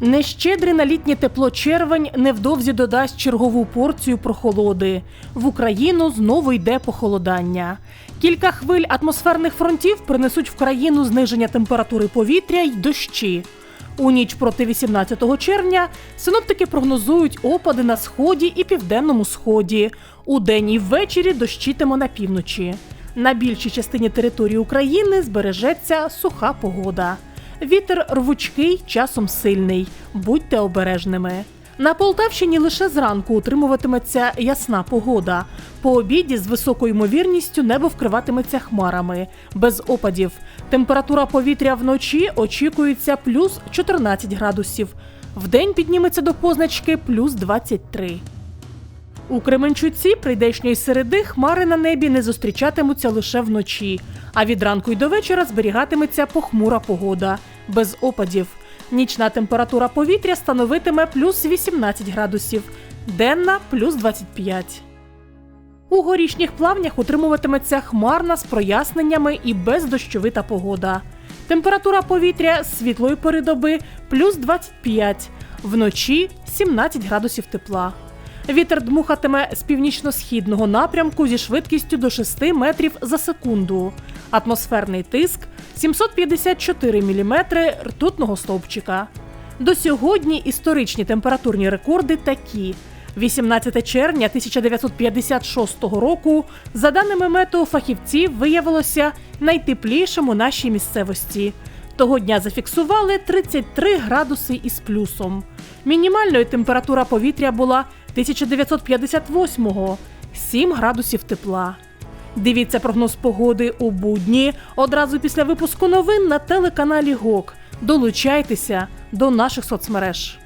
Нещедрий на літнє тепло червень невдовзі додасть чергову порцію прохолоди. В Україну знову йде похолодання. Кілька хвиль атмосферних фронтів принесуть в країну зниження температури повітря й дощі. У ніч проти 18 червня синоптики прогнозують опади на сході і південному сході. У день і ввечері дощитиме на півночі. На більшій частині території України збережеться суха погода. Вітер рвучкий, часом сильний. Будьте обережними. На Полтавщині лише зранку утримуватиметься ясна погода. По обіді з високою ймовірністю небо вкриватиметься хмарами, без опадів. Температура повітря вночі очікується плюс 14 градусів. Вдень підніметься до позначки плюс 23. У Кременчуці прийдешньої середи хмари на небі не зустрічатимуться лише вночі, а від ранку й до вечора зберігатиметься похмура погода, без опадів. Нічна температура повітря становитиме плюс 18 градусів, денна плюс 25. У горішніх плавнях утримуватиметься хмарна з проясненнями і бездощовита погода. Температура повітря з світлої пори доби плюс 25, вночі 17 градусів тепла. Вітер дмухатиме з північно-східного напрямку зі швидкістю до 6 метрів за секунду. Атмосферний тиск 754 мм ртутного стовпчика. До сьогодні історичні температурні рекорди такі. 18 червня 1956 року, за даними метеофахівців, виявилося найтеплішим у нашій місцевості. Того дня зафіксували 33 градуси із плюсом. Мінімальною температура повітря була 1958-го 7 градусів тепла. Дивіться прогноз погоди у будні одразу після випуску новин на телеканалі ГОК. Долучайтеся до наших соцмереж.